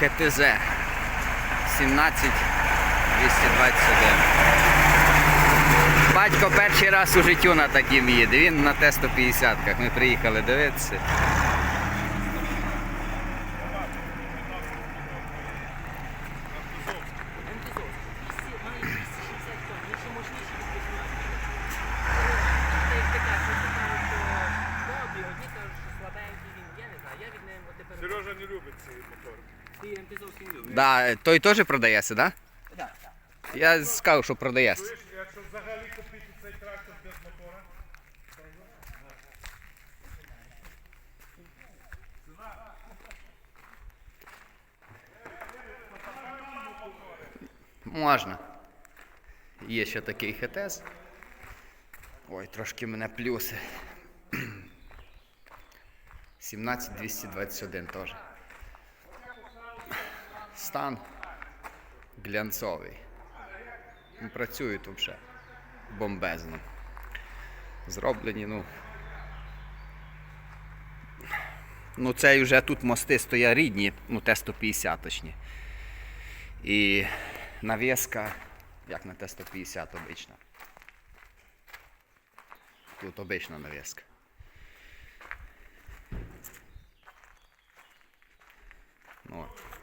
ХТЗ 17 221. Батько перший раз у життю на таким їде. Він на Т-150-ках. Ми приїхали дивитися. Сережа не любить Да, той теж продається, так? Да? Я сказав, що продається. Якщо взагалі купити цей трактор без мотора, Можна. Є ще такий ХТС. Ой, трошки мене плюси. 17221 теж. Стан глянцовий. Працюють взагалі бомбезно. Зроблені, ну. Ну, це вже тут мости стоять рідні, ну Т-150 точні. І навіска, як на Т-150 обична. Тут обична навіска. Ну, от.